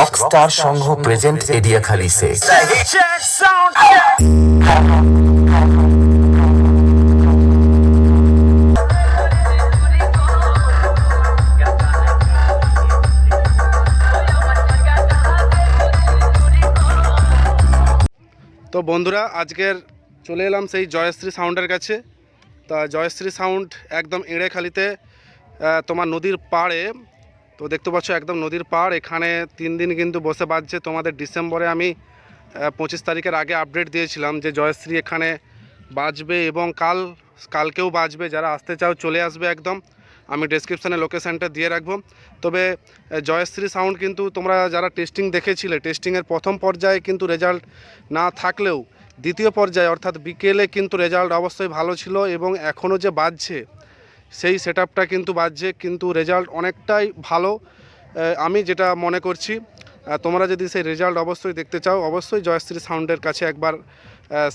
Rockstar সংঘ present area খালি সে. তো বন্ধুরা, আজকের চলে এলাম সেই জয়শ্রী সাউন্ডের কাছে তা জয়শ্রী সাউন্ড একদম এঁড়েখালিতে তোমার নদীর পাড়ে তো দেখতে পাচ্ছ একদম নদীর পাড়। এখানে তিন দিন কিন্তু বসে বাজছে। তোমাদের ডিসেম্বরে আমি পঁচিশ তারিখের আগে আপডেট দিয়েছিলাম যে জয়শ্রী এখানে বাজবে এবং কাল, কালকেও বাজবে। যারা আসতে চাও চলে আসবে একদম। আমি ডেসক্রিপশানে লোকেশানটা দিয়ে রাখব। তবে জয়শ্রী সাউন্ড কিন্তু তোমরা যারা টেস্টিং দেখেছিলে টেস্টিংয়ের প্রথম পর্যায়ে কিন্তু রেজাল্ট না থাকলেও দ্বিতীয় পর্যায়ে অর্থাৎ বিকেলে কিন্তু রেজাল্ট অবশ্যই ভালো ছিল এবং এখনও যে বাজছে সেই সেট কিন্তু বাজছে, কিন্তু রেজাল্ট অনেকটাই ভালো। আমি যেটা মনে করছি তোমরা যদি সেই রেজাল্ট অবশ্যই দেখতে চাও, অবশ্যই জয়শ্রী সাউন্ডের কাছে একবার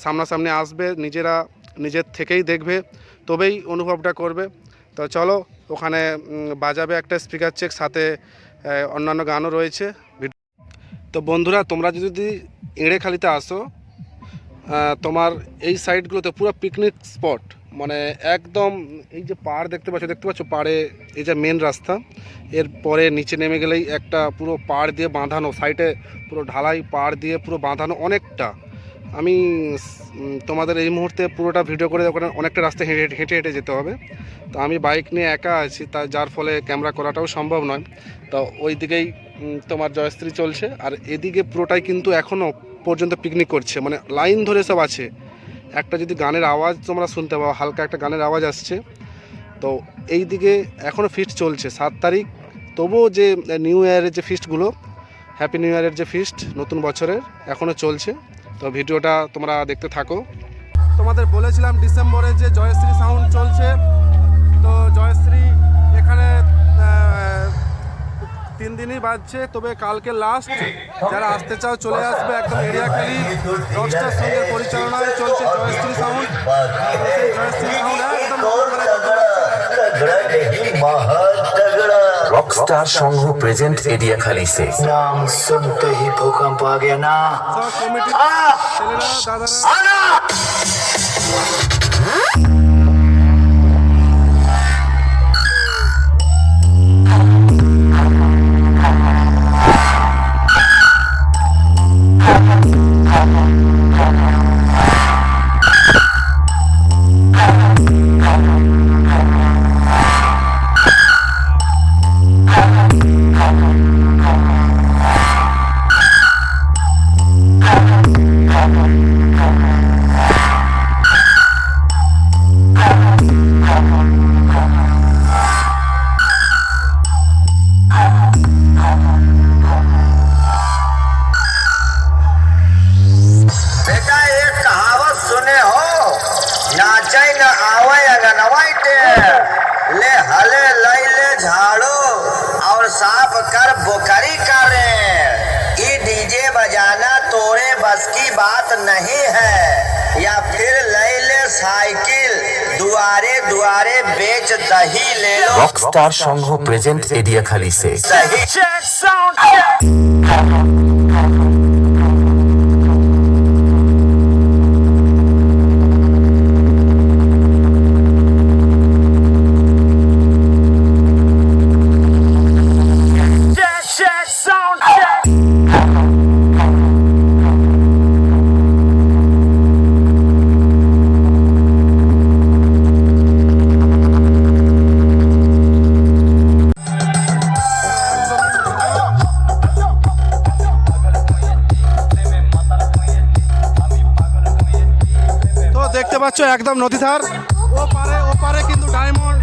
সামনাসামনি আসবে, নিজেরা নিজের থেকেই দেখবে, তবেই অনুভবটা করবে। তো চলো, ওখানে বাজাবে একটা স্পিকার চেক সাথে অন্যান্য গানও রয়েছে। তো বন্ধুরা, তোমরা যদি এঁড়েখালিতে আসো তোমার এই সাইডগুলোতে পুরো পিকনিক স্পট মানে একদম এই যে পাড় দেখতে পাচ্ছ দেখতে পাচ্ছ পাড়ে এই যে মেন রাস্তা। এর পরে নিচে নেমে গেলেই একটা পুরো পাড় দিয়ে বাঁধানো সাইডে পুরো ঢালাই পাড় দিয়ে পুরো বাঁধানো অনেকটা। আমি তোমাদের এই মুহূর্তে পুরোটা ভিডিও করে ওখানে অনেকটা রাস্তা হেঁটে, হেঁটে- হেঁটে হেঁটে যেতে হবে। তো আমি বাইক নিয়ে একা আছি, তা যার ফলে ক্যামেরা করাটাও সম্ভব নয়। তো ওই দিকেই তোমার জয়স্ত্রী চলছে, আর এদিকে পুরোটাই কিন্তু এখনও পর্যন্ত পিকনিক করছে। মানে লাইন ধরে সব আছে। একটা যদি গানের আওয়াজ তোমরা শুনতে পাও, হালকা একটা গানের আওয়াজ আসছে, তো এই দিকে এখনও ফিস্ট চলছে, সাত তারিখ। তবুও যে নিউ ইয়ারের যে ফিস্টগুলো হ্যাপি নিউ ইয়ারের যে ফিস্ট নতুন বছরের এখনও চলছে। তো ভিডিওটা তোমরা দেখতে থাকো। তোমাদের বলেছিলাম ডিসেম্বরে যে জয়শ্রী সাউন্ড চলছে দিনই বাজছে তবে কালকে লাস্ট যারা আসতে চাও চলে আসবে একদম এরিয়া খালি রকস্টার সঙ্গে পরিচালনায় চলছে জয়শ্রী সাউন্ড তো সেই জয়শ্রী সাউন্ড একদম तगड़ा नहीं महा तगड़ा রকস্টার সংঘ প্রেজেন্ট এরিয়া খালি সে नाम सुनते ही भूकंप आ गया ना সব बस की बात नहीं है। या फिर ले ले साइकिल दुआरे दुआरे बेच दही ले लो। रॉकस्टार संघ प्रेजेंट एडिया खाली से। सही। हाँ। দেখতে পাচ্ছ, একদম নদী ধার। ও পারে ও পারে কিন্তু ডায়মন্ড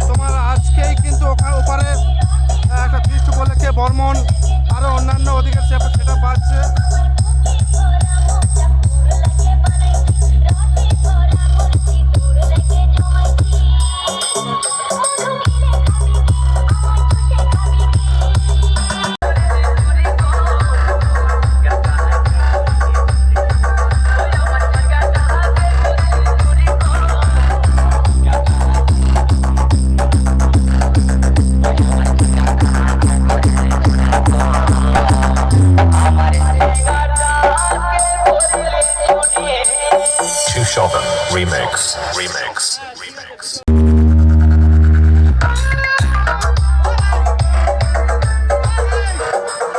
তোমার আজকেই কিন্তু ওখা- ওপারে একটা ফিস্ট উপলক্ষে বর্মন আরও অন্যান্য অধিকার সেটা বাজছে। to Chauvin Remix. Remix. Remix.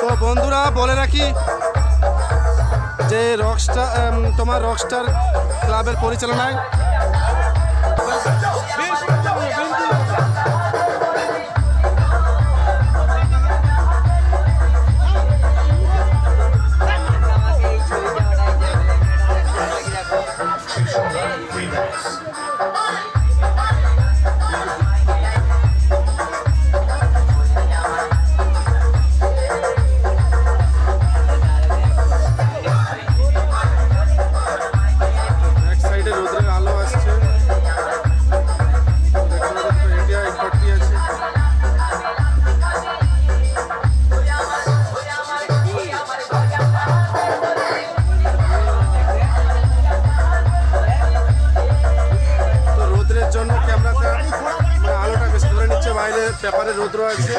তো বন্ধুরা, বলে রাখি যে রকস্টার তোমার রকস্টার ক্লাবের পরিচালনায় পেপারে রৌদ্র আছে